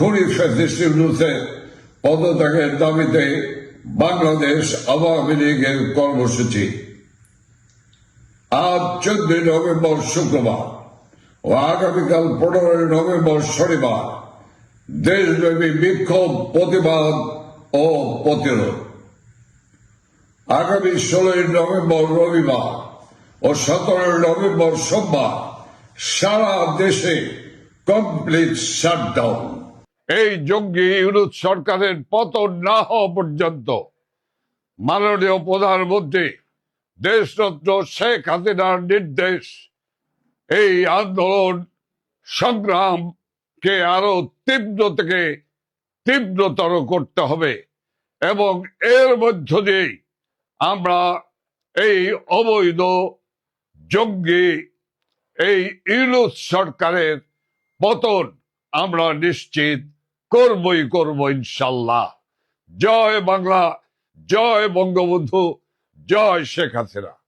খুনি ফ্যাসিস্ট ইউনুসের পদত্যাগের দাবিতে বাংলাদেশ আওয়ামী লীগের কর্মসূচি। আজ চোদ্দই নভেম্বর শুক্রবার ও আগামীকাল পনেরোই নভেম্বর শনিবার দেশব্যাপী বিক্ষোভ, প্রতিবাদ ও প্রতিরোধ। আগামী ষোলোই নভেম্বর রবিবার ও সতেরোই নভেম্বর সোমবার সারা দেশে কমপ্লিট শাটডাউন এই জঙ্গি ইউনুস সরকারের পতন না হওয়া পর্যন্ত মাননীয় প্রধানমন্ত্রী দেশরত্ন শেখ হাসিনার নির্দেশ, এই আন্দোলন সংগ্রামকে আরও তীব্র থেকে তীব্রতর করতে হবে এবং এর মধ্য দিয়েই আমরা এই অবৈধ জঙ্গি, এই ইউনুস সরকারের পতন আমরা নিশ্চিত করবই করব ইনশাল্লাহ। জয় বাংলা জয় বঙ্গবন্ধু জয় শেখ হাসিনা।